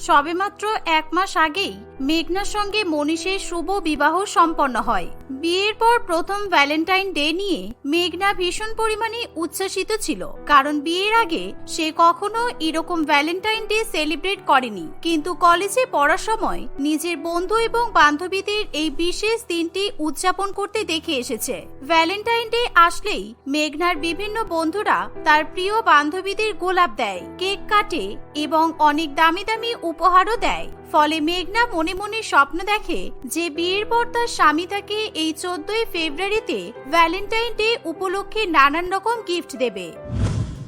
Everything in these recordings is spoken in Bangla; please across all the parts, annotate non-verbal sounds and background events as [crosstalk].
সবেমাত্র এক মাস আগেই মেঘনার সঙ্গে মনীষের শুভ বিবাহ সম্পন্ন হয়। বিয়ের পর প্রথম ভ্যালেন্টাইন ডে নিয়ে মেঘনা ভীষণ পরিমাণে উচ্ছ্বাসিত ছিল। কারণ বিয়ের আগে সে কখনো এরকম ভ্যালেন্টাইন ডে সেলিব্রেট করেনি। কিন্তু কলেজে পড়ার সময় নিজের বন্ধু এবং বান্ধবীদের এই বিশেষ দিনটি উদযাপন করতে দেখে এসেছে। ভ্যালেন্টাইন ডে আসলেই মেঘনার বিভিন্ন বন্ধুরা তার প্রিয় বান্ধবীদের গোলাপ দেয়, কেক কাটে এবং অনেক দামি দামি উপহারও দেয়। ফলে মেঘনা মনে মনে মনে স্বপ্ন দেখে যে বিয়ের পর তার স্বামী তাকে এই চোদ্দই ফেব্রুয়ারিতে ভ্যালেন্টাইন ডে উপলক্ষে নানান রকম গিফট দেবে।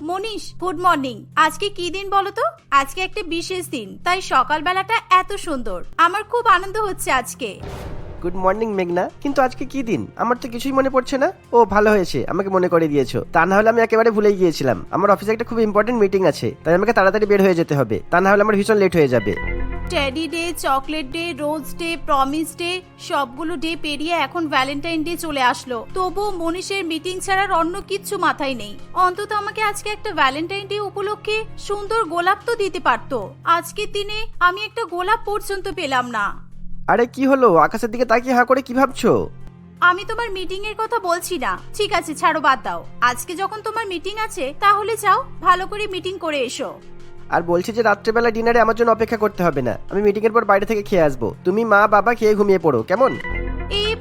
মনীষ গুড মর্নিং আজকে কি দিন বলো তো? আজকে একটা বিশেষ দিন, তাই সকালবেলাটা এত সুন্দর। আমার খুব আনন্দ হচ্ছে আজকে। গুড মর্নিং মেঘনা। কিন্তু আজকে কি দিন? আমার তো কিছুই মনে পড়ছে না। ও, ভালো হয়েছে। আমাকে মনে করে দিয়েছ। তা না হলে আমি একেবারে ভুলে গিয়েছিলাম। আমার অফিসে একটা খুব ইম্পর্টেন্ট মিটিং আছে। তাই আমাকে তাড়াতাড়ি বের হয়ে যেতে হবে। তা না হলে আমার ভীষণ লেট হয়ে যাবে। Teddy day chocolate day rose day promise day সবগুলো ডে পেরিয়ে এখন ভ্যালেন্টাইন ডে চলে আসলো। তবুও মনীষের মিটিং ছাড়ার অন্য কিচ্ছু মাথায় নেই। অন্তত আমাকে আজকে একটা ভ্যালেন্টাইন ডে উপলক্ষে সুন্দর গোলাপ তো দিতে পারতো। আজকের দিনে আমি একটা গোলাপ পর্যন্ত পেলাম না। আরে কি হলো? আকাশের দিকে তাকিয়ে হা করে কি ভাবছ? আমি তোমার মিটিং এর কথা বলছি না। ঠিক আছে ছাড়ো বাদ দাও। আজকে যখন তোমার মিটিং আছে তাহলে যাও ভালো করে মিটিং করে এসো। আর বলছি যে রাত্রেবেলা ডিনারে আমার জন্য অপেক্ষা করতে হবে না। আমি মিটিং এর পর বাইরে থেকে খেয়ে আসব। তুমি মা বাবা খেয়ে ঘুমিয়ে পড়ো কেমন?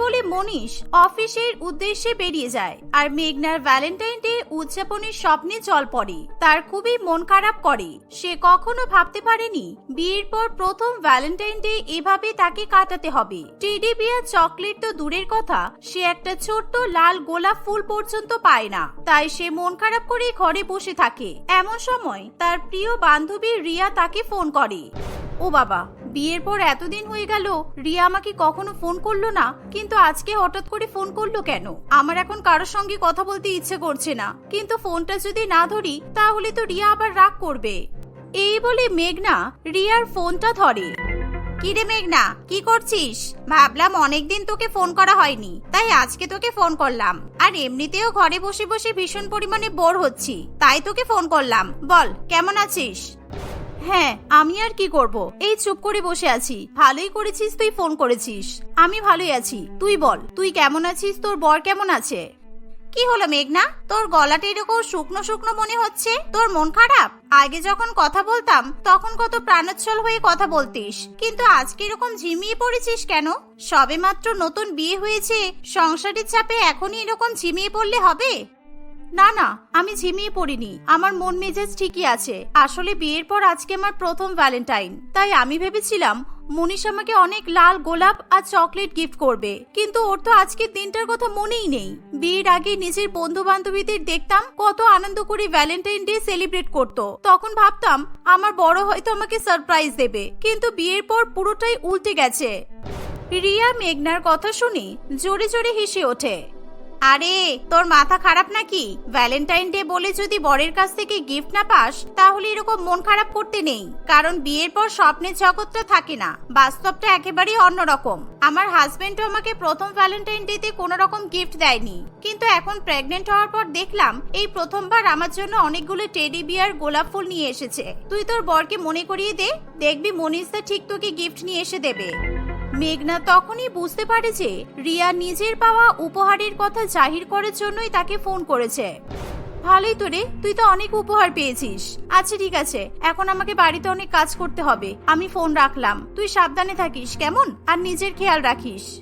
বলে মনীষ অফিসের উদ্দেশ্যে বেরিয়ে যায়। আর মেঘনার ভ্যালেন্টাইন ডে উদযাপনের স্বপ্নে জল পড়ে। তার খুবই মন খারাপ করে। সে কখনো ভাবতে পারেনি, বিয়ের পর প্রথম ভ্যালেন্টাইন ডে এভাবে তাকে কাটাতে হবে। টেডি বিয়ার চকলেট তো দূরের কথা, সে একটা ছোট্ট লাল গোলাপ ফুল পর্যন্ত পায় না। তাই সে মন খারাপ করে ঘরে বসে থাকে। এমন সময় তার প্রিয় বান্ধবী রিয়া তাকে ফোন করে। ও বাবা বিয়ের পর এতদিন হয়ে গেল, রিয়া আমাকে কখনো ফোন করল না, কিন্তু আজকে হঠাৎ করে ফোন করল কেন? আমার এখন কারোর সঙ্গে কথা বলতে ইচ্ছে করছে না, কিন্তু ফোনটা যদি না ধরি, তাহলে তো রিয়া আবার রাগ করবে। এই বলে মেঘনা রিয়ার ফোনটা ধরে। কিরে মেঘনা, কি করছিস? ভাবলাম অনেকদিন তোকে ফোন করা হয়নি, তাই আজকে তোকে ফোন করলাম। আর এমনিতেও ঘরে বসে বসে ভীষণ পরিমাণে বোর হচ্ছি, তাই তোকে ফোন করলাম। বল, কেমন আছিস? হ্যাঁ আমি আর কি করব? এই চুপ করে বসে আছি। ভালোই করেছিস, তুই ফোন করেছিস। আমি ভালোই আছি। তুই বল, তুই কেমন আছিস? তোর বর কেমন আছে? কি হলো মেঘনা? তোর গলাটা এরকম শুকনো শুকনো মনে হচ্ছে? তোর মন খারাপ? আগে যখন কথা বলতাম, তখন কত প্রাণোচ্ছল হয়ে কথা বলতিস। কিন্তু আজকে এরকম ঝিমিয়ে পড়েছিস কেন? সবে মাত্র নতুন বিয়ে হয়েছে, সংসারের চাপে এখনই এরকম ঝিমিয়ে পড়লে হবে? না না, আমি ঝিমিয়ে পড়িনি। আমার মন মেজাজ ঠিকই আছে। আসলে বিয়ের পর আজকে আমার প্রথম ভ্যালেন্টাইন তাই আমি ভেবেছিলাম মনীষ আমাকে অনেক লাল গোলাপ আর চকলেট গিফট করবে। কিন্তু ওর তো আজকের দিনটার কথা মনেই নেই। বিয়ের আগে নিজের বন্ধু বান্ধবীদের দেখতাম, কত আনন্দ করে ভ্যালেন্টাইন ডে সেলিব্রেট করত। তখন ভাবতাম, আমার বড় হয়তো আমাকে সারপ্রাইজ দেবে। কিন্তু বিয়ের পর পুরোটাই উল্টে গেছে। রিয়া মেঘনার কথা শুনে জোরে জোরে হেসে ওঠে। আরে, তোর মাথা খারাপ নাকি? ভ্যালেন্টাইন ডে বলে যদি বরের কাছ থেকে গিফট না পাস, তাহলে এরকম মন খারাপ করতে নেই। কারণ বিয়ের পর স্বপ্নের জগৎটা থাকে না। বাস্তবটা একেবারেই অন্যরকম। আমার হাজবেন্ডও আমাকে প্রথম ভ্যালেন্টাইন ডেতে কোনো রকম গিফট দেয়নি। কিন্তু এখন প্রেগনেন্ট হওয়ার পর দেখলাম, এই প্রথমবার আমার জন্য অনেকগুলো টেডি বিয়ার গোলাপ ফুল নিয়ে এসেছে। তুই তোর বরকে মনে করিয়ে দে, দেখবি মনীষদা ঠিক তোকে গিফট নিয়ে এসে দেবে। মেঘনা তখনই বুঝতে পারে যে রিয়া নিজের পাওয়া উপহারের কথা জাহির করার জন্যই তাকে ফোন করেছে। ভালোই তো রে, তুই তো অনেক উপহার পেয়েছিস। আচ্ছা ঠিক আছে, এখন আমাকে বাড়িতে অনেক কাজ করতে হবে। আমি ফোন রাখলাম। তুই সাবধানে থাকিস, কেমন? আর নিজের খেয়াল রাখিস।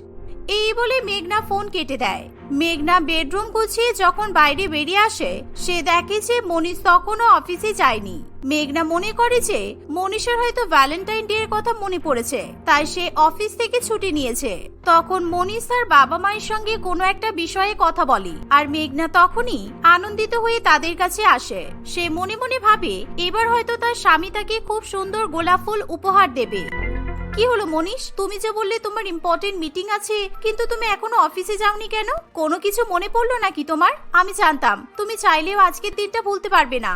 এই বলে মেঘনা ফোন কেটে দেয়। মেঘনা বেডরুম গুছিয়ে যখন বাইরে বেরিয়ে আসে, সে দেখে যে মনীষ তখনও অফিসে যায়নি। মেঘনা মনে করে যে মনীষের হয়তো ভ্যালেন্টাইন ডে এর কথা মনে পড়েছে, তাই সে অফিস থেকে ছুটি নিয়েছে। তখন মনীষ তার বাবা মায়ের সঙ্গে কোনো একটা বিষয়ে কথা বলে, আর মেঘনা তখনই আনন্দিত হয়ে তাদের কাছে আসে। সে মনে মনে ভাবে, এবার হয়তো তার স্বামী তাকে খুব সুন্দর গোলাপ ফুল উপহার দেবে। কি হলো মনীষ? তুমি যে বললে তোমার ইম্পর্টেন্ট মিটিং আছে কিন্তু তুমি এখনও অফিসে যাওনি কেন? কোনো কিছু মনে পড়ল নাকি তোমার? আমি জানতাম। তুমি চাইলেও আজকের দিনটা ভুলতে পারবে না।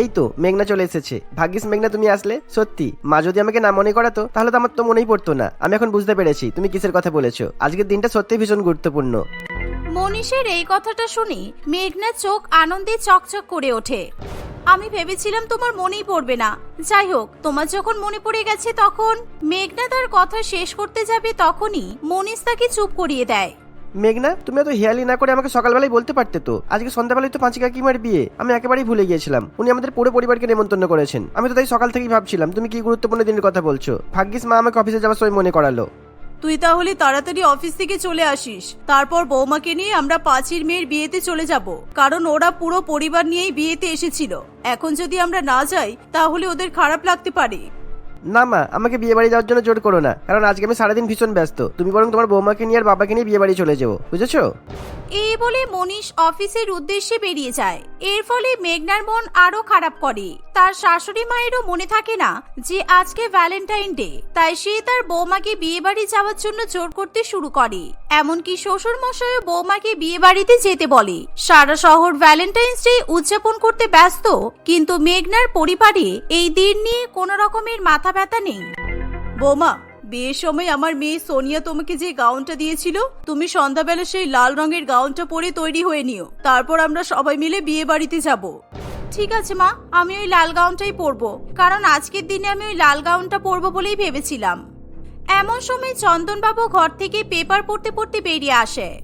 এই তো মেঘনা চলে এসেছে। ভাগ্যিস মেঘনা তুমি আসলে? সত্যি মা যদি আমাকে না মনে করাতো তাহলে তো আমার তো মনেই পড়তো না। আমি এখন বুঝতে পেরেছি তুমি কিসের কথা বলেছ? আজকের দিনটা সত্যি ভীষণ গুরুত্বপূর্ণ। মনীষের এই কথাটা শুনে মেঘনা চোখ আনন্দে চকচক করে ওঠে। আমি ভেবেছিলাম তোমার মনেই পড়বে না। যাই হোক, তোমার যখন মনে পড়ে গেছে তখন, মেঘনা তার কথা শেষ করতে যাবে তখনই মনীষ তাকে চুপ করিয়ে দেয়। মেঘনা, তুমি এত হেয়ালি না করে আমাকে সকালবেলায় বলতে পারতে তো? আজকে সন্ধ্যাবেলায় তো পাঁচি কাকিমার বিয়ে। আমি একেবারেই ভুলে গিয়েছিলাম। উনি আমাদের পুরো পরিবারকে নেমন্তন্ন করেছেন। আমি তো তাই সকাল থেকেই ভাবছিলাম, তুমি কি গুরুত্বপূর্ণ দিনের কথা বলছো? ভাগ্যিস মা আমাকে অফিসে যাওয়ার সময় মনে করালো। তুই তাহলে তাড়াতাড়ি অফিস থেকে চলে আসিস। তারপর বৌমাকে নিয়ে আমরা পাঁচির মেয়ের বিয়েতে চলে যাব। কারণ ওরা পুরো পরিবার নিয়েই বিয়েতে এসেছিল। এখন যদি আমরা না যাই তাহলে ওদের খারাপ লাগতে পারে। না মা আমাকে বিয়ে বাড়ি যাওয়ার জন্য জোর করো না। কারণ আজকে আমি সারাদিন ভীষণ ব্যস্ত। তুমি বরং তোমার বৌমাকে নিয়ে আর বাবাকে নিয়ে বিয়ে বাড়ি চলে যাব বুঝেছ? এই বলে মনীষ অফিসের উদ্দেশ্যে বেরিয়ে যায়। এর ফলে মেঘনার মন আরও খারাপ করে। তার শাশুড়ি মায়েরও মনে থাকে না যে আজকে ভ্যালেন্টাইন ডে, তাই সে তার বৌমাকে বিয়ে বাড়ি যাওয়ার জন্য জোর করতে শুরু করে। এমনকি শ্বশুর মশাইও বৌমাকে বিয়ে বাড়িতে যেতে বলে। সারা শহর ভ্যালেন্টাইন্স ডে উদযাপন করতে ব্যস্ত, কিন্তু মেঘনার পরিবারে এই দিন নিয়ে কোনো রকমের মাথা ব্যথা নেই। বৌমা, বিয়ের সময় আমার মেয়ে সোনিয়া তোমাকে যে গাউনটা দিয়েছিল, তুমি সন্ধ্যাবেলা সেই লাল রঙের গাউনটা পরে তৈরি হয়ে নিও। তারপর আমরা সবাই মিলে বিয়ে বাড়িতে যাব। ঠিক আছে, মা। আমি ওই লাল গাউনটাই পরবো। কারণ আজকের দিনে আমি ওই লাল গাউনটা পরবো বলেই ভেবেছিলাম। এমন সময় চন্দনবাবু ঘর থেকে পেপার পড়তে পড়তে বেরিয়ে আসে।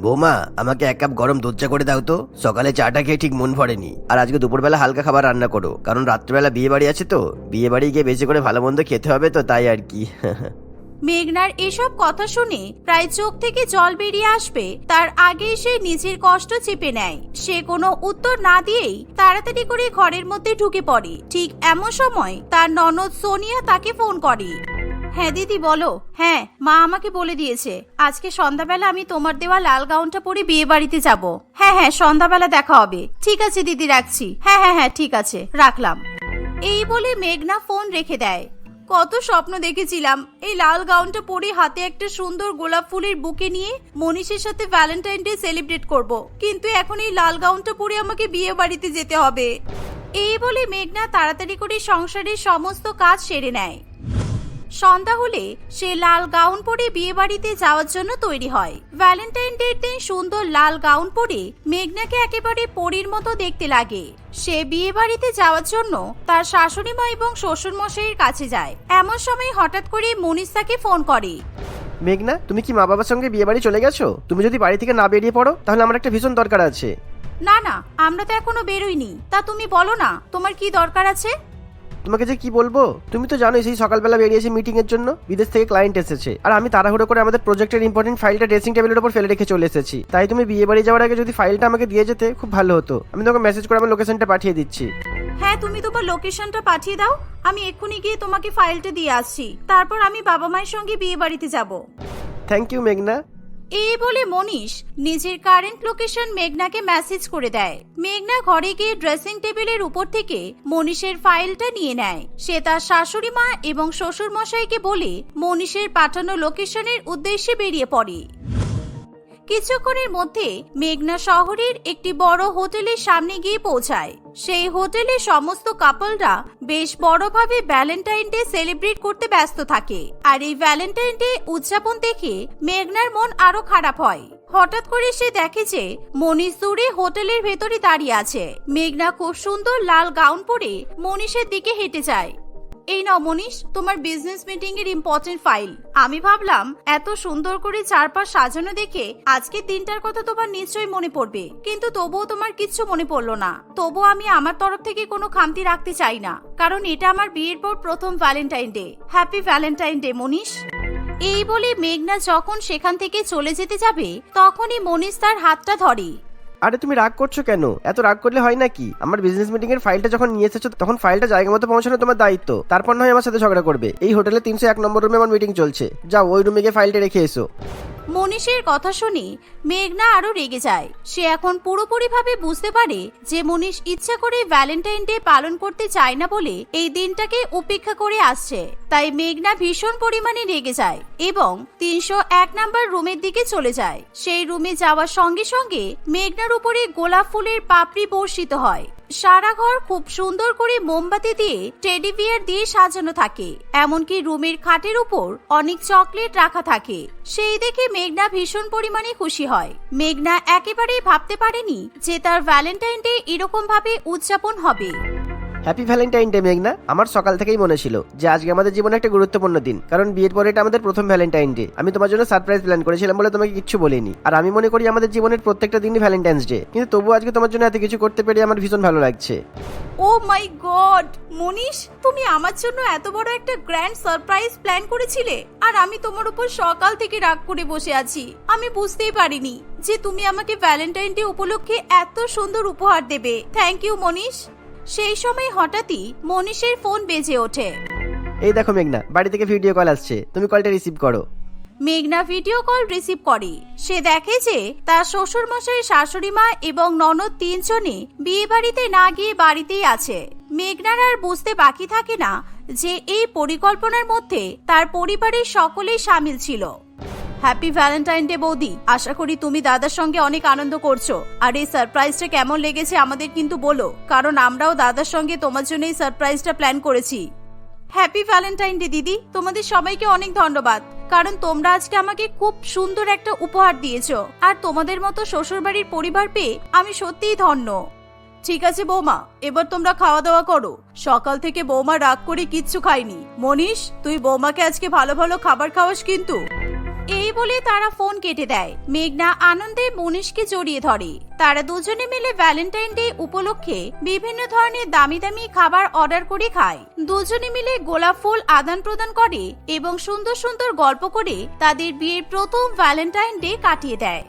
বৌমা, আমাকে এক কাপ গরম দুধ চা করে দাও তো। সকালে চাটা খেয়ে ঠিক মন ভরেনি। আর আজকে দুপুরবেলা হালকা খাবার রান্না করো। কারণ রাত্রিবেলা বিয়ে বাড়ি আছে তো। বিয়ে বাড়ি গিয়ে বেশি করে ভালো মন্দ খেতে হবে তো, তাই আর কি। [laughs] মেঘনার এসব কথা শুনে প্রায় চোখ থেকে জল বেরিয়ে আসবে, তার আগে সে নিজের কষ্ট চেপে নেয়। সে কোনো উত্তর না দিয়েই তাড়াতাড়ি করে ঘরের মধ্যে ঢুকে পড়ে। ঠিক এমন সময় তার ননদ সোনিয়া তাকে ফোন করে। হ্যাঁ দিদি, বলো। হ্যাঁ মা আমাকে বলে দিয়েছে, আজকে সন্ধ্যাবেলা আমি তোমার দেওয়া লাল গাউনটা পরে বিয়ে বাড়িতে যাব। হ্যাঁ হ্যাঁ সন্ধ্যাবেলা দেখা হবে। ঠিক আছে দিদি, রাখছি। হ্যাঁ হ্যাঁ হ্যাঁ ঠিক আছে, রাখলাম। এই বলে মেঘনা ফোন রেখে দেয়। কত স্বপ্ন দেখেছিলাম। এই লাল গাউনটা পরে হাতে একটা সুন্দর গোলাপ ফুলের বুকে নিয়ে মনীষের সাথে ভ্যালেন্টাইন ডে সেলিব্রেট করব। কিন্তু এখন এই লাল গাউনটা পরে আমাকে বিয়ে বাড়িতে যেতে হবে। এই বলে মেঘনা তাড়াতাড়ি করে সংসারের সমস্ত কাজ সেরে নেয়। সন্ধ্যা হলে সে লাল গাউন পরে বিয়ে বাড়িতে যাওয়ার জন্য তৈরি হয়। ভ্যালেন্টাইন ডের দিন সুন্দর লাল গাউন পরে মেঘনাকে একেবারে পরীর মতো দেখতে লাগে। সে বিয়ে বাড়িতে যাওয়ার জন্য তার শাশুড়ি মা এবং শ্বশুর মশাইয়ের কাছে যায়। এমন সময় হঠাৎ করে মনীষ তাকে ফোন করে। মেঘনা তুমি কি মা বাবার সঙ্গে বিয়ে বাড়ি চলে গেছো? তুমি যদি বাড়ি থেকে না বেরিয়ে পড়ো তাহলে আমার একটা ভীষণ দরকার আছে। না না আমরা তো এখনও বেরোইনি। তা তুমি বলো না তোমার কি দরকার আছে? তোমাকে যে কি বলব? তুমি তো জানোই সেই সকালবেলা বেরিয়েছি মিটিং এর জন্য বিদেশ থেকে ক্লায়েন্ট এসেছে। আর আমি তাড়াহুড়ো করে আমাদের প্রজেক্টের ইম্পর্টেন্ট ফাইলটা ড্রেসিং টেবিলের উপর ফেলে রেখে চলে এসেছি। তাই তুমি বিয়ে বাড়ি যাওয়ার আগে যদি ফাইলটা আমাকে দিয়ে যেতে খুব ভালো হতো। আমি তোমাকে মেসেজ করে আমার লোকেশনটা পাঠিয়ে দিচ্ছি। হ্যাঁ তুমি তোমার লোকেশনটা পাঠিয়ে দাও। আমি এক্ষুনি গিয়ে তোমাকে ফাইলটা দিয়ে আসছি। তারপর আমি বাবা মায়ের সঙ্গে বিয়ে বাড়িতে যাব। থ্যাংক ইউ মেঘনা। এই বলে মনীষ নিজের কারেন্ট লোকেশন মেঘনাকে মেসেজ করে দেয়। মেঘনা ঘরে গিয়ে ড্রেসিং টেবিলের উপর থেকে মনীষের ফাইলটা নিয়ে নেয়। সে তার শাশুড়ি মা এবং শ্বশুর মশাইকে বলে মনীষের পাঠানো লোকেশনের উদ্দেশ্যে বেরিয়ে পড়ে। কিছুক্ষণের মধ্যে মেঘনা শহরের একটি বড় হোটেলের সামনে গিয়ে পৌঁছায়। সেই হোটেলে সমস্ত কাপলরা বেশ বড়ভাবে ভ্যালেন্টাইন ডে সেলিব্রেট করতে ব্যস্ত থাকে। আর এই ভ্যালেন্টাইন ডে উদযাপন দেখে মেঘনার মন আরও খারাপ হয়। হঠাৎ করে সে দেখে যে মনীষ দূরে হোটেলের ভেতরে দাঁড়িয়ে আছে। মেঘনা খুব সুন্দর লাল গাউন পরে মনীষের দিকে হেঁটে যায়। এই নাও মনীষ, তোমার বিজনেস মিটিং এর ইম্পর্টেন্ট ফাইল আমি ভাবলাম, এত সুন্দর করে চারপাশ সাজানো দেখে আজকের দিনটার কথা তোমার নিশ্চয়ই মনে পড়বে। কিন্তু তবুও তোমার কিচ্ছু মনে পড়ল না। তবুও আমি আমার তরফ থেকে কোনো খামতি রাখতে চাই না। কারণ এটা আমার বিয়ের পর প্রথম valentine day happy valentine day Manish. এই বলে মেঘনা যখন সেখান থেকে চলে যেতে যাবে, তখনই মনীষ তার হাতটা ধরে। আরে তুমি রাগ করছ কেন? এত রাগ করলে হয় নাকি? আমার বিজনেস মিটিং এর ফাইলটা যখন নিয়ে এসেছ, তখন ফাইলটা জায়গা মতো পৌঁছানো তোমার দায়িত্ব। তারপর নয় আমার সাথে ঝগড়া করবে। এই হোটেলে তিনশো এক নম্বর রুমে আমার মিটিং চলছে। যাও, ওই রুমে গিয়ে ফাইলটা রেখে এসো। মনীষের কথা শুনে মেঘনা আরও রেগে যায়। সে এখন পুরোপুরিভাবে বুঝতে পারে যে মনীষ ইচ্ছা করে ভ্যালেন্টাইন ডে পালন করতে চায় না বলে এই দিনটাকে উপেক্ষা করে আসছে। তাই মেঘনা ভীষণ পরিমাণে রেগে যায় এবং তিনশো এক নাম্বার রুমের দিকে চলে যায়। সেই রুমে যাওয়ার সঙ্গে সঙ্গে মেঘনার উপরে গোলাপ ফুলের পাপড়ি বর্ষিত হয়। সারা ঘর খুব সুন্দর করে মোমবাতি দিয়ে টেডি বিয়ার দিয়ে সাজানো থাকে। এমনকি রুমের খাটের উপর অনেক চকলেট রাখা থাকে। সেই দেখে মেঘনা ভীষণ পরিমাণে খুশি হয়। মেঘনা একেবারেই ভাবতে পারেনি যে তার ভ্যালেন্টাইন ডে এরকম ভাবে উদযাপন হবে। হ্যাপি ভ্যালেন্টাইন ডে মেঘনা। আমার সকাল থেকেই মনে ছিল যে আজকে আমাদের জীবনে একটা গুরুত্বপূর্ণ দিন, কারণ বিয়ের পরে এটা আমাদের প্রথম ভ্যালেন্টাইন ডে আমি তোমার জন্য সারপ্রাইজ প্ল্যান করেছিলাম বলে তোমাকে কিচ্ছু বলিনি। আর আমি মনে করি আমাদের জীবনের প্রত্যেকটা দিনই ভ্যালেন্টাইন্স ডে কিন্তু তবু আজকে তোমার জন্য এত কিছু করতে পেরে আমার ভীষণ ভালো লাগছে। ও মাই গড! মনীষ তুমি আমার জন্য এত বড় একটা গ্র্যান্ড সারপ্রাইজ প্ল্যান করেছিলে। আর আমি তোমার উপর সকাল থেকে রাগ করে বসে আছি। আমি বুঝতেই পারিনি যে তুমি আমাকে ভ্যালেন্টাইন ডে উপলক্ষে এত সুন্দর উপহার দেবে। থ্যাংক ইউ মনীষ সেই সময় হঠাৎই মনীষের ফোন বেজে ওঠে। এই দেখো মেঘনা বাড়ি থেকে ভিডিও কল আসছে। তুমি কলটা রিসিভ করো। মেঘনা ভিডিও কল রিসিভ করে। সে দেখে যে তার শ্বশুর মশাই শাশুড়ি মা এবং ননদ তিনজনে বিয়ে বাড়িতে না গিয়ে বাড়িতেই আছে। মেঘনার আর বুঝতে বাকি থাকে না যে এই পরিকল্পনার মধ্যে তার পরিবারের সকলেই সামিল ছিল। হ্যাপি ভ্যালেন্টাইন ডে বৌদি। আশা করি তুমি দাদার সঙ্গে অনেক আনন্দ করছ। আর এই সারপ্রাইজটা কেমন লেগেছে আমাদের কিন্তু বলো। কারণ আমরাও দাদার সঙ্গে তোমার জন্য এই সারপ্রাইজটা প্ল্যান করেছি। হ্যাপি ভ্যালেন্টাইন ডে দিদি। তোমাদের সবাইকে অনেক ধন্যবাদ। কারণ তোমরা আজকে আমাকে খুব সুন্দর একটা উপহার দিয়েছ। আর তোমাদের মতো শ্বশুরবাড়ির পরিবার পেয়ে আমি সত্যিই ধন্য। ঠিক আছে, বৌমা। এবার তোমরা খাওয়া দাওয়া করো। সকাল থেকে বৌমা রাগ করে কিচ্ছু খাইনি মনীষ, তুই বৌমাকে আজকে ভালো ভালো খাবার খাওয়াস কিন্তু। এই বলে তারা ফোন কেটে দেয়। মেঘনা, আনন্দে, মনীষকে জড়িয়ে ধরে। তারা দুজনে মিলে ভ্যালেন্টাইন ডে উপলক্ষে বিভিন্ন ধরনের দামি দামি খাবার অর্ডার করে খায়। দুজনে মিলে গোলাপ ফুল আদান প্রদান করে এবং সুন্দর সুন্দর গল্প করে তাদের বিয়ের প্রথম ভ্যালেন্টাইন ডে কাটিয়ে দেয়।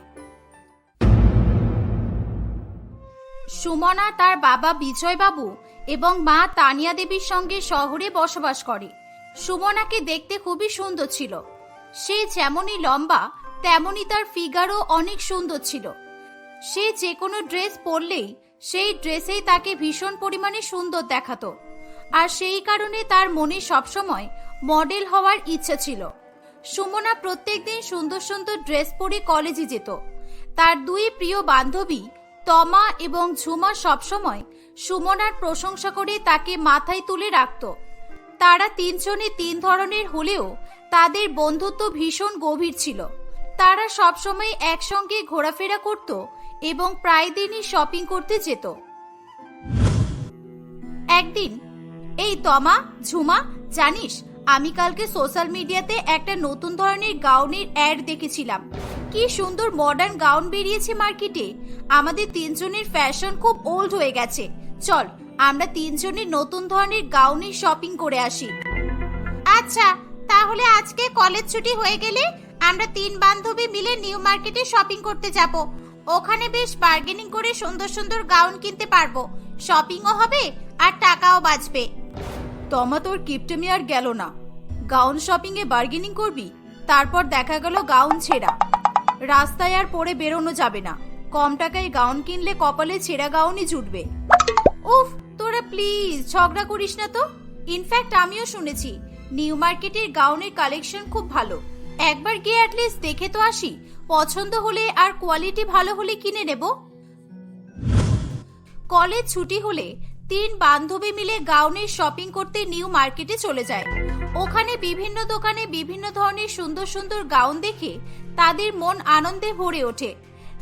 সুমনা তার বাবা বিজয় বাবু এবং মা তানিয়া দেবীর সঙ্গে শহরে বসবাস করে। সুমনাকে দেখতে খুবই সুন্দর ছিল। সে যেমনই লম্বা, তেমনই তার ফিগারও অনেক সুন্দর ছিল। সে যে কোনো ড্রেস পরলেই সেই ড্রেসেই তাকে ভীষণ পরিমাণে সুন্দর দেখাতো। আর সেই কারণে তার মনে সবসময় মডেল হওয়ার ইচ্ছা ছিল। সুমনা প্রত্যেকদিন সুন্দর সুন্দর ড্রেস পরে কলেজে যেত। তার দুই প্রিয় বান্ধবী তমা এবং ঝুমা সবসময় সুমনার প্রশংসা করে তাকে মাথায় তুলে রাখত। তারা তিনজনে তিন ধরনের হলেও তাদের বন্ধুত্ব ভীষণ গভীর ছিল। তারা সবসময় একসঙ্গে ঘোরাফেরা করত এবং প্রায় দিনই শপিং করতে যেত। একদিন, এই তমা, ঝুমা, জানিস, আমি কালকে সোশ্যাল মিডিয়াতে একটা নতুন ধরনের গাউনের অ্যাড দেখেছিলাম। কি সুন্দর মডার্ন গাউন বেরিয়েছে মার্কেটে। আমাদের তিনজনের ফ্যাশন খুব ওল্ড হয়ে গেছে। চল, আমরা তিনজনের নতুন ধরনের গাউনের শপিং করে আসি। আচ্ছা তাহলে আজকে কলেজ ছুটি হয়ে গেলে আমরা তিন বান্ধবী মিলে নিউ মার্কেটে শপিং করতে যাব। ওখানে বেশ বার্গেনিং করে সুন্দর সুন্দর গাউন কিনতে পারব। শপিংও হবে আর টাকাও বাঁচবে। তমা, তোর কিপটেমি আর গেল না। গাউন শপিং এ বার্গেনিং করবি, তারপর দেখা গেল গাউন ছেঁড়া। রাস্তায় আর পরে বেরোনো যাবে না। কম টাকায় গাউন কিনলে কপালে ছেঁড়া গাউনই জুটবে। উফ, তোরা প্লিজ ঝগড়া করিস না তো। ইনফ্যাক্ট আমিও শুনেছি নিউ মার্কেটের গাউনের কালেকশন খুব ভালো। একবার গিয়ে অ্যাটলিস্ট দেখে তো আসি, পছন্দ হলে আর কোয়ালিটি ভালো হলে কিনে নেব। কলেজ ছুটি হলে তিন বান্ধবী মিলে গাউনের শপিং করতে নিউ মার্কেটে চলে যায়। ওখানে বিভিন্ন দোকানে বিভিন্ন ধরনের সুন্দর সুন্দর গাউন দেখে তাদের মন আনন্দে ভরে ওঠে।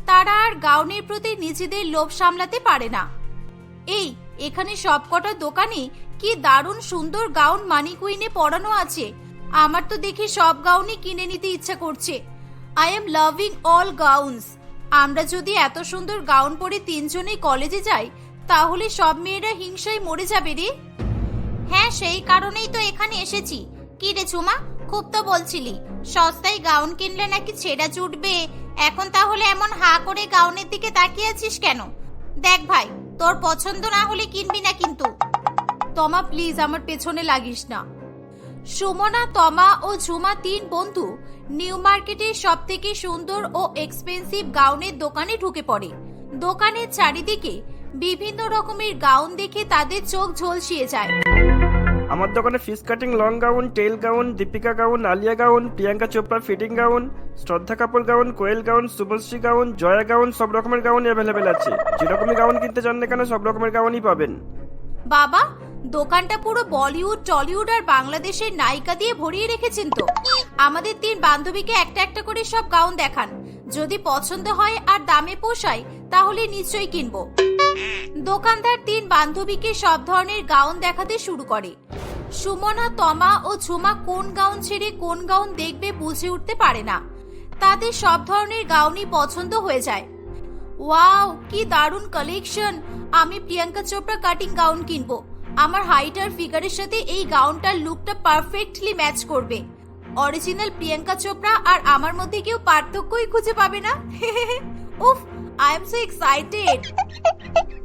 তারা আর গাউনের প্রতি নিজেদের লোভ সামলাতে পারে না। এই, এখানে সবকটা দোকানে কি দারুণ সুন্দর গাউন মানি কুইনে পরানো আছে। আমার তো দেখে সব গাউনই কিনে নিতে ইচ্ছা করছে। I am loving all gowns আমরা যদি এত সুন্দর গাউন পরে তিনজনেই কলেজে যাই, তাহলে সব মেয়েরা হিংসায় মরে যাবে রে। হ্যাঁ সেই কারণেই তো এখানে এসেছি। কি রে ঝুমা খুব তো বলছিলি, সস্তায় গাউন কিনলে নাকি ছেঁড়া জুটবে। এখন তাহলে এমন হা করে গাউনের দিকে তাকিয়ে আছিস কেন? দেখ ভাই, তোর পছন্দ না হলে কিনবি না কিন্তু। তমা, প্লিজ আমার পেছনে লাগিস না। সুমনা, তমা ও ঝুমা তিন বন্ধু নিউ মার্কেটের সব থেকে সুন্দর ও এক্সপেন্সিভ গাউনের দোকানে ঢুকে পড়ে। দোকানের চারিদিকে বিভিন্ন রকমের গাউন দেখে তাদের চোখ ঝলসিয়ে যায়। আমার দোকানে fish cutting long gown tail gown Deepika gown Alia gown Priyanka Chopra fitting gown Shraddha Kapoor gown Koel gown Subhashree gown Jaya gown সব রকমের গাউন অ্যাভেলেবেল আছে। যেরকমই গাউন কিনতে চান না কেন, সব রকমের গাউনই পাবেন। বাবা, দোকানটা পুরো বলিউড, টলিউড আর বাংলাদেশের নায়িকা দিয়ে ভরিয়ে রেখেছেন তো। আমাদের তিন বান্ধবীকে একটা একটা করে সব গাউন দেখান। যদি পছন্দ হয় আর দামে পোষায়, তাহলে নিশ্চয়ই কিনবো। দোকানদার তিন বান্ধবীকে সব ধরনের গাউন দেখাতে শুরু করে। সুমনা, তমা ও ঝুমা কোন গাউন ছেড়ে কোন গাউন দেখবে বুঝে উঠতে পারে না। তাদের সব ধরনের গাউনই পছন্দ হয়ে যায়। ওয়াও কি দারুণ কালেকশন আমি প্রিয়াঙ্কা চোপড়া কাটিং গাউন কিনবো। আমার হাইট আর ফিগারের সাথে এই গাউনটার লুকটা পারফেক্টলি ম্যাচ করবে। অরিজিনাল প্রিয়াঙ্কা চোপড়া আর আমার মধ্যে কেউ পার্থক্যই খুঁজে পাবে না। [laughs] উফ আই এম সো এক্সাইটেড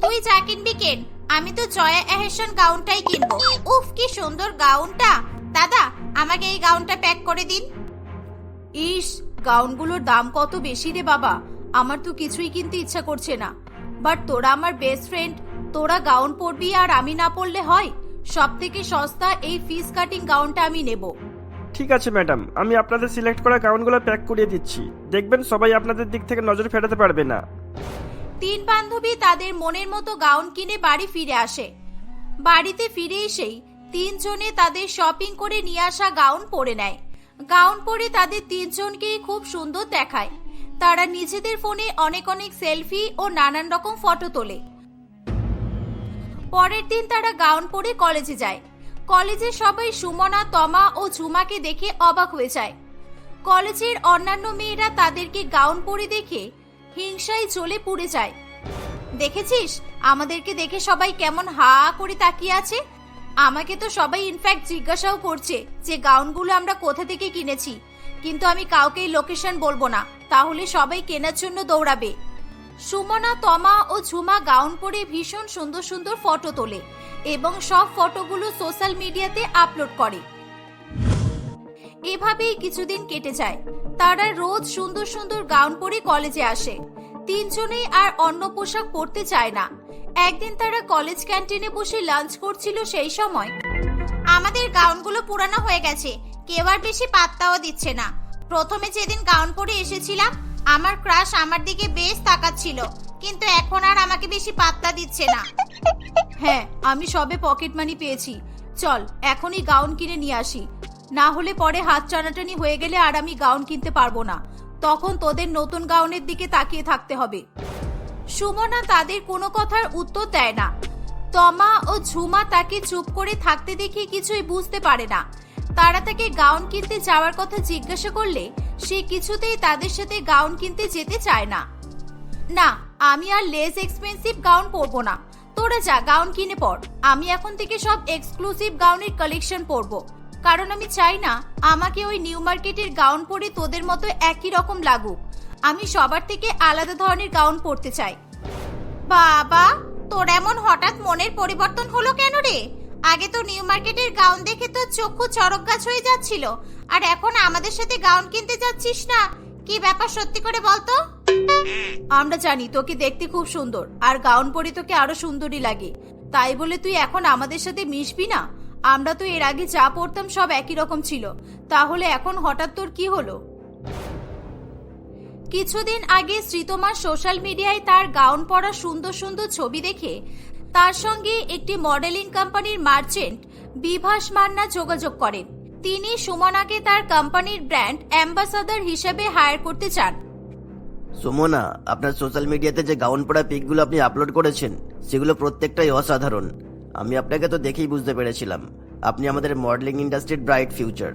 তুই যা কিনবি কেন? আমি তো জয়া এহেশন গাউনটাই কিনবো। উফ, কি সুন্দর গাউনটা দাদা, আমাকে এই গাউনটা প্যাক করে দিন। ইস গাউনগুলোর দাম কত বেশি রে বাবা। আমার তো কিছুই কিনতে ইচ্ছা করছে না। বাট তোরা আমার বেস্ট ফ্রেন্ড তোরা গাউন পরবি আর আমি না পরলে হয়? সব থেকে সস্তা এই ফিস কাটিং গাউনটা আমি নেব। ঠিক আছে ম্যাডাম আমি আপনাদের সিলেক্ট করা গাউনগুলো প্যাক করিয়ে দিচ্ছি। দেখবেন সবাই আপনাদের দিক থেকে নজর ফেরাতে পারবে না। তিন বান্ধবী তাদের মনের মতো গাউন কিনে বাড়ি ফিরে আসে। বাড়িতে ফিরে এসেই তিনজনে তাদের শপিং করে নিয়ে আসা গাউন পরে নেয়। গাউন পরে তাদের তিনজনকেই খুব সুন্দর দেখায়। তারা নিজেদের ফোনে অনেক অনেক সেলফি ও নানান রকম ফটো তোলে। পরের দিন তারা গাউন পরে কলেজে যায়। কলেজে সবাই সুমনা, তমা ও ঝুমাকে দেখে অবাক হয়ে যায়। কলেজের অন্যান্য মেয়েরা তাদেরকে গাউন পরে দেখে হিংসায় চলে পুড়ে যায়। দেখেছিস? আমাদেরকে দেখে সবাই কেমন হা করে তাকিয়ে আছে। আমাকে তো সবাই ইনফ্যাক্ট জিজ্ঞাসাও করছে যে গাউনগুলো আমরা কোথা থেকে কিনেছি। কিন্তু আমি কাউকেই লোকেশন বলব না। তাহলে সবাই কেনার জন্য দৌড়াবে। সুমনা, তমা ও ঝুমা গাউন পরে ভীষণ সুন্দর সুন্দর ফটো তোলে এবং সব ফটোগুলো সোশ্যাল মিডিয়াতে আপলোড করে। এভাবেই কিছুদিন কেটে যায়। তারা রোজ সুন্দর সুন্দর গাউন পরে কলেজে আসে। তিনজনেই আর অন্য পোশাক পরতে চায় না। একদিন তারা কলেজ ক্যান্টিনে বসে লাঞ্চ করছিল সেই সময়। আমাদের গাউনগুলো পুরানো হয়ে গেছে। কেউ আর বেশি পাত্তাও দিচ্ছে না। প্রথমে যেদিন গাউন পরে এসেছিলাম, আমার ক্রাশ আমার দিকে বেশ তাকাচ্ছিল, কিন্তু এখন আর আমাকে বেশি পাত্তা দিচ্ছে না। হ্যাঁ আমি সবে পকেট মানি পেয়েছি। চল, এখনই গাউন কিনে নিয়ে আসি। না হলে পরে হাত টানাটানি হয়ে গেলে আর আমি গাউন কিনতে পারব না। তখন তোদের নতুন গাউনের দিকে তাকিয়ে থাকতে হবে। সুমনা তাদের কোনো কথার উত্তর দেয় না। তমা ও ঝুমা তাকে চুপ করে থাকতে দেখে কিছুই বুঝতে পারে না। তারা তাকে গাউন কিনতে যাওয়ার কথা জিজ্ঞাসা করলে সে কিছুতেই তাদের সাথে গাউন কিনতে যেতে চায় না। না, আমি আর লেস এক্সপেন্সিভ গাউন পরবো না। তোরা যা, গাউন কিনে পর। আমি এখন থেকে সব এক্সক্লুসিভ গাউনের কালেকশন পরব। কারণ আমি চাই না আমাকে ওই নিউ মার্কেটের গাউন পরে তোদের মতো একই রকম লাগুক। আমি সবার থেকে আলাদা ধরনের গাউন পরতে চাই। বাবা, তোর এমন হঠাৎ মনের পরিবর্তন হলো কেন রে? আগে তো নিউ মার্কেটের গাউন দেখে তো চক্ষু চড়ক গাছ হয়ে যাচ্ছিল। আর এখন আমাদের সাথে গাউন কিনতে যাচ্ছিস না? কি ব্যাপার সত্যি করে বলতো? আমরা জানি তোকে দেখতে খুব সুন্দর, আর গাউন পরে তোকে আরও সুন্দরী লাগে। তাই বলে তুই এখন আমাদের সাথে মিশবি না? আমরা তো এর আগে যা পড়তাম সব একই রকম ছিল। তাহলে এখন হঠাৎ তোর কি হলো? কিছুদিন আগে শ্রীতমা সোশ্যাল মিডিয়ায় তার গাউন পরা সুন্দর সুন্দর ছবি দেখে তার সঙ্গে একটি মডেলিং কোম্পানির মার্চেন্ট বিভাস মান্না যোগাযোগ করেন। তিনি সুমনাকে তার কোম্পানির ব্র্যান্ড অ্যাম্বাসাডার হিসেবে হায়ার করতে চান। সুমনা আপনার সোশ্যাল মিডিয়াতে যে গাউন পরা পিকগুলো আপনি আপলোড করেছেন সেগুলো প্রত্যেকটাই অসাধারণ। আমি আপনাকে তো দেখেই বুঝতে পেরেছিলাম। আপনি আমাদের মডেলিং ইন্ডাস্ট্রির ব্রাইট ফিউচার।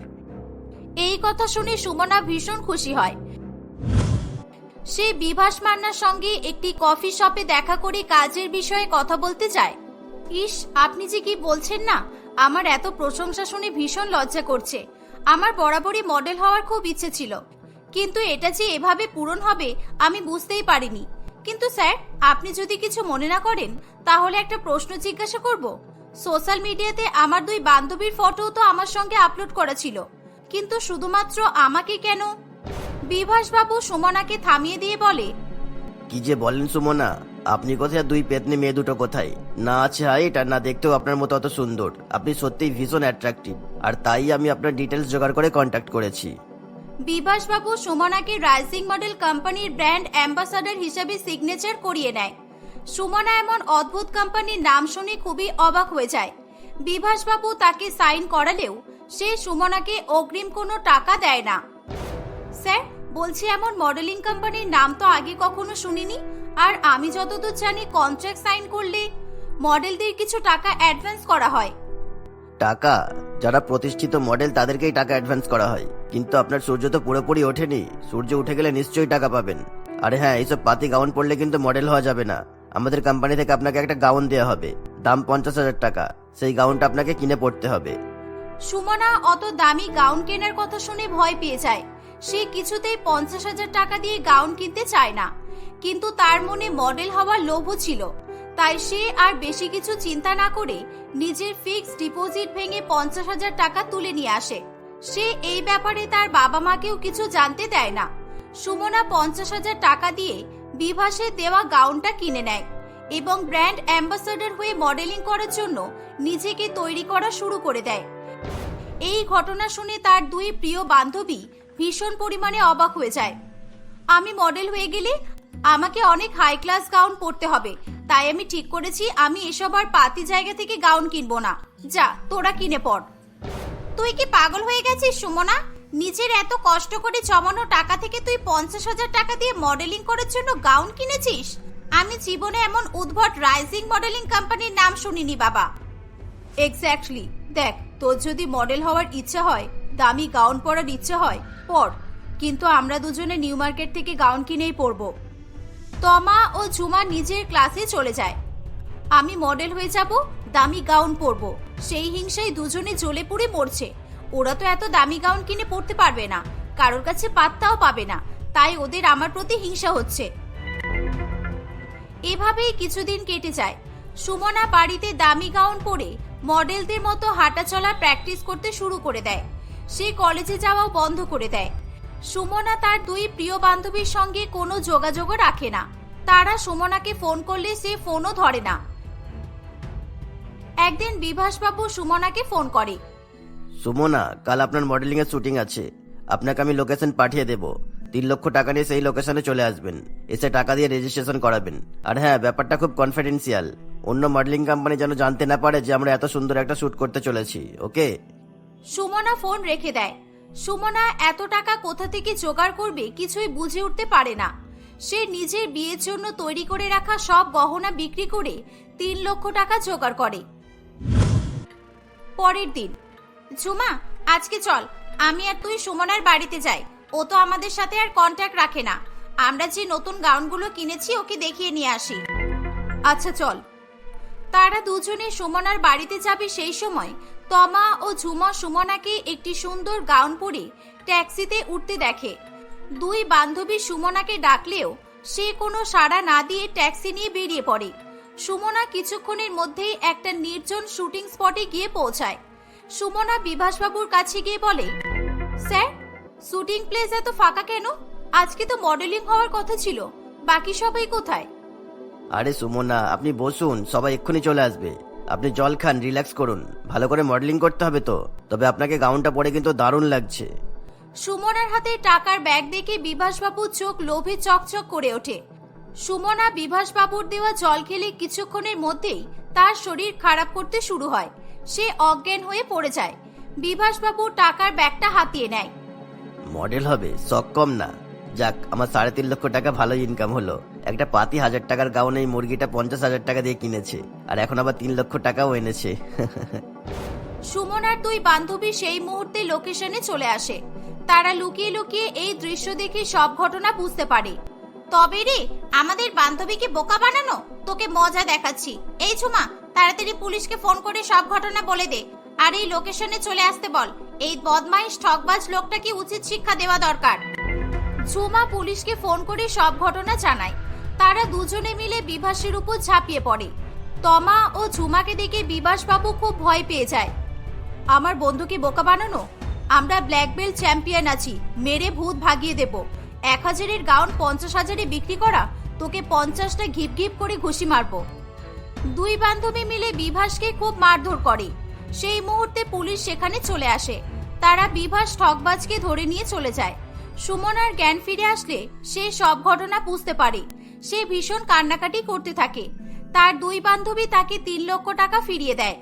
এই কথা শুনে সুমনা ভীষণ খুশি হয়। সে বিভাস মান্নার সঙ্গে একটি কফি শপে দেখা করে কাজের বিষয়ে কথা বলতে চায় ইস, আপনি যে কি বলছেন না? আমার এত প্রশংসা শুনে ভীষণ লজ্জা করছে। আমার বরাবরই মডেল হওয়ার খুব ইচ্ছে ছিল। কিন্তু এটা যে এভাবে পূরণ হবে, আমি বুঝতেই পারিনি। কিন্তু স্যার, আপনি যদি কিছু মনে না করেন, তাহলে একটা প্রশ্ন জিজ্ঞাসা করব। সোশ্যাল মিডিয়াতে আমার দুই বান্ধবীর ফটো তো আমার সঙ্গে আপলোড করা ছিল। কিন্তু শুধুমাত্র আমাকে কেন? বিভাস বাবু সুমনাকে থামিয়ে দিয়ে বলে কি যে বলেন সুমনা আপনি কোথায় দুই পেতনি মেয়ে দুটো কোথায়? না আছে আর না দেখতেও আপনার মতো অত সুন্দর। আপনি সত্যিই ভীষণ অ্যাট্রাকটিভ আর তাই আমি আপনার ডিটেলস জোগাড় করে কন্ট্যাক্ট করেছি। বিভাসবাবু সুমনাকে রাইজিং মডেল কোম্পানির ব্র্যান্ড অ্যাম্বাসাডার হিসেবে সিগনেচার করিয়ে নেয়। সুমনা এমন অদ্ভুত কোম্পানির নাম শুনে খুবই অবাক হয়ে যায়। বিভাসবাবু তাকে সাইন করালেও সে সুমনাকে অগ্রিম কোনো টাকা দেয় না। স্যার বলছি এমন মডেলিং কোম্পানির নাম তো আগে কখনো শুনিনি। আর আমি যতদূর জানি কন্ট্রাক্ট সাইন করলে মডেলদের কিছু টাকা অ্যাডভান্স করা হয়। টাকা? যারা প্রতিষ্ঠিত মডেল তাদেরকেই টাকা অ্যাডভান্স করা হয়। কিন্তু আপনার সূর্য তো পুরোপুরি ওঠেনি। সূর্য উঠে গেলে নিশ্চয়ই টাকা পাবেন। আরে হ্যাঁ এইসব পাতি গাউন পরলে কিন্তু মডেল হওয়া যাবে না। আমাদের কোম্পানি থেকে আপনাকে একটা গাউন দেওয়া হবে। দাম পঞ্চাশ হাজার টাকা। সেই গাউনটা আপনাকে কিনে পড়তে হবে। সুমনা অত দামি গাউন কেনার কথা শুনে ভয় পেয়ে যায়। সে কিছুতেই পঞ্চাশ হাজার টাকা দিয়ে গাউন কিনতে চায় না। কিন্তু তার মনে মডেল হওয়ার লোভও ছিল। তাই সে আর বেশি কিছু চিন্তা না করে নিজের ফিক্সড ডিপোজিট ভেঙে পঞ্চাশ হাজার টাকা তুলে নিয়ে আসে। সে এই ব্যাপারে তার বাবা মাকেও কিছু জানতে দেয় না। সুমনা পঞ্চাশ হাজার টাকা দিয়ে বিভাসে দেওয়া গাউনটা কিনে নেয় এবং ব্র্যান্ড অ্যাম্বাসাডার হয়ে মডেলিং করার জন্য নিজেকে তৈরি করা শুরু করে দেয়। এই ঘটনা শুনে তার দুই প্রিয় বান্ধবী ভীষণ পরিমাণে অবাক হয়ে যায়। আমি মডেল হয়ে গেলে আমাকে অনেক হাই ক্লাস গাউন পরতে হবে। তাই আমি ঠিক করেছি, আমি এসব আর পাতি জায়গা থেকে গাউন কিনবো না। যা, তোরা কিনে পড় তুই কি পাগল হয়ে গেছিস, সুমনা? নিজের এত কষ্ট করে জমানো টাকা থেকে তুই পঞ্চাশ হাজার টাকা দিয়ে মডেলিং করার জন্য গাউন কিনেছিস? আমি জীবনে এমন উদ্ভট রাইজিং মডেলিং কোম্পানির নাম শুনিনি, বাবা। এক্স্যাক্টলি দেখ, তোর যদি মডেল হওয়ার ইচ্ছে হয়, দামি গাউন পরার ইচ্ছে হয় পর, কিন্তু আমরা দুজনে নিউ মার্কেট থেকে গাউন কিনেই পরবো। তমা ও ঝুমা নিজের ক্লাসে চলে যায়। আমি মডেল হয়ে যাব, দামি গাউন পরবো। সেই হিংসায় দুজনে জ্বলে পুড়ে মরছে। ওরা তো এত দামি গাউন কিনে পড়তে পারবে না, কারোর কাছে পাত্তাও পাবে না, তাই ওদের আমার প্রতি হিংসা হচ্ছে। এভাবেই কিছুদিন কেটে যায়। সুমনা বাড়িতে দামি গাউন পরে মডেলদের মতো হাঁটা চলা প্র্যাকটিস করতে শুরু করে দেয়। সে কলেজে যাওয়াও বন্ধ করে দেয়। সুমনা তার দুই প্রিয় বান্ধবীর সঙ্গে কোনো যোগাযোগও রাখে না। তারা সুমনাকে ফোন করলে সে ফোনও ধরে না। একদিন বিভাসবাবু সুমনাকে ফোন করে। সুমনা, কাল আপনার মডেলিং এর শুটিং আছে। আপনাকে আমি লোকেশন পাঠিয়ে দেব। তিন লক্ষ টাকা নিয়ে সেই লোকেশনে চলে আসবেন। এসে টাকা দিয়ে রেজিস্ট্রেশন করাবেন। আর হ্যাঁ ব্যাপারটা খুব কনফিডেন্সিয়াল অন্য মডেলিং কোম্পানি যেন জানতে না পারে যে আমরা এত সুন্দর একটা শুট করতে চলেছি ওকে সুমনা ফোন রেখে দেয়। সুমনা, এত টাকা কোথা থেকে জোগাড় করবে? কিছুই বুঝে উঠতে পারে না। সে নিজের বিয়ের জন্য তৈরি করে রাখা সব গহনা বিক্রি করে তিন লক্ষ টাকা জোগাড় করে। পরের দিন, ঝুমা, আজকে চল। আমি আর তুই সুমনার বাড়িতে যাই। ও তো আমাদের সাথে আর কন্ট্যাক্ট রাখে না। আমরা যে নতুন গাউনগুলো কিনেছি, ওকে দেখিয়ে নিয়ে আসি। আচ্ছা চল। তারা দুজনে সুমনার বাড়িতে যাবে সেই সময় তমা ও ঝুমা সুমনাকে একটি সুন্দর গাউন পরে ট্যাক্সিতে উঠতে দেখে। দুই বান্ধবী সুমনাকে ডাকলেও সে কোনো সাড়া না দিয়ে ট্যাক্সি নিয়ে বেরিয়ে পড়ে। সুমনা কিছুক্ষণের মধ্যেই একটা নির্জন শুটিং স্পটে গিয়ে পৌঁছায়। সুমনা বিভাসবাবুর কাছে গিয়ে বলে, স্যার, শুটিং প্লেস এত ফাঁকা কেন? আজকে তো মডেলিং হওয়ার কথা ছিল। বাকি সবাই কোথায়? আরে সুমনা, আপনি বসুন, সবাই এক্ষুনি চলে আসবে। আপনি জল খান রিল্যাক্স করুন। ভালো করে মডেলিং করতে হবে তো। তবে আপনাকে গাউনটা পরে কিন্তু দারুণ লাগছে। সুমনার হাতে টাকার ব্যাগ দেখে বিভাসবাবুর চোখ লোভে চকচক করে ওঠে। সুমনা বিভাসবাবুর দেওয়া জল খেলে কিছুক্ষণের মধ্যেই তার শরীর খারাপ করতে শুরু হয়। সে অজ্ঞান হয়ে পড়ে যায়। বিভাসবাবু টাকার ব্যাগটা হাতিয়ে নেয়। মডেল হবে শখ কম না। যাক আমার সাড়ে তিন লক্ষ টাকা ভালো ইনকাম হলো। একটা পাতি হাজার টাকার গাউন এই মুরগিটা পঞ্চাশ হাজার টাকা দিয়ে কিনেছে। আর এখন আবার তিন লক্ষ টাকাও এনেছে। সুমনার দুই বান্ধবী সেই মুহূর্তে লোকেশনে চলে আসে। তারা লুকিয়ে লুকিয়ে এই দৃশ্য দেখে সব ঘটনা বুঝতে পারে। তবে রে, আমাদের বান্ধবীকে বোকা বানানো? তোকে মজা দেখাচ্ছি। এই ঝুমা তাড়াতাড়ি পুলিশকে ফোন করে সব ঘটনা বলে দে। আর এই লোকেশনে চলে আসতে বল। এই বদমাইশ ঠকবাজ লোকটাকে উচিত শিক্ষা দেওয়া দরকার? ঝুমা পুলিশকে ফোন করে সব ঘটনা জানায়। তারা দুজনে মিলে বিভাসের উপর ঝাঁপিয়ে পড়ে। তমা ও ঝুমাকে দেখে বিভাসবাবু খুব ভয় পেয়ে যায়। আমার বন্ধুকে বোকা বানানো? আমরা ব্ল্যাক বেল্ট চ্যাম্পিয়ন আছি। মেরে ভূত ভাগিয়ে দেব। এক হাজারের গাউন পঞ্চাশ হাজারে বিক্রি করা? তোকে পঞ্চাশটা ঘিপ ঘিপ করে ঘুষি মারবো। দুই বান্ধবী মিলে বিভাসকে খুব মারধর করে। সেই মুহূর্তে পুলিশ সেখানে চলে আসে। তারা বিভাস ঠকবাজকে ধরে নিয়ে চলে যায়। সুমনার জ্ঞান ফিরে আসলে সে সব ঘটনা বুঝতে পারে। সে ভীষণ কান্নাকাটি করতে থাকে। তার দুই বান্ধবী তাকে তিন লক্ষ টাকা ফিরিয়ে দেয়।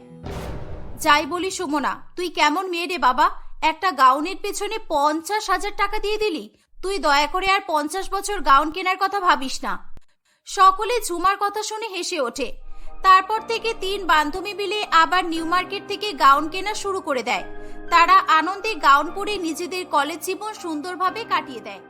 যাই বলি সুমনা, তুই কেমন মেয়ে রে বাবা? একটা গাউনের পেছনে পঞ্চাশ হাজার টাকা দিয়ে দিলি। তুই দয়া করে আর পঞ্চাশ বছর গাউন কেনার কথা ভাবিস না। সকলে ঝুমার কথা শুনে হেসে ওঠে। তারপর থেকে তিন বান্ধবী মিলে আবার নিউ মার্কেট থেকে গাউন কেনা শুরু করে দেয়। তারা আনন্দে গাউন পরে নিজেদের কলেজ জীবন সুন্দরভাবে কাটিয়ে দেয়।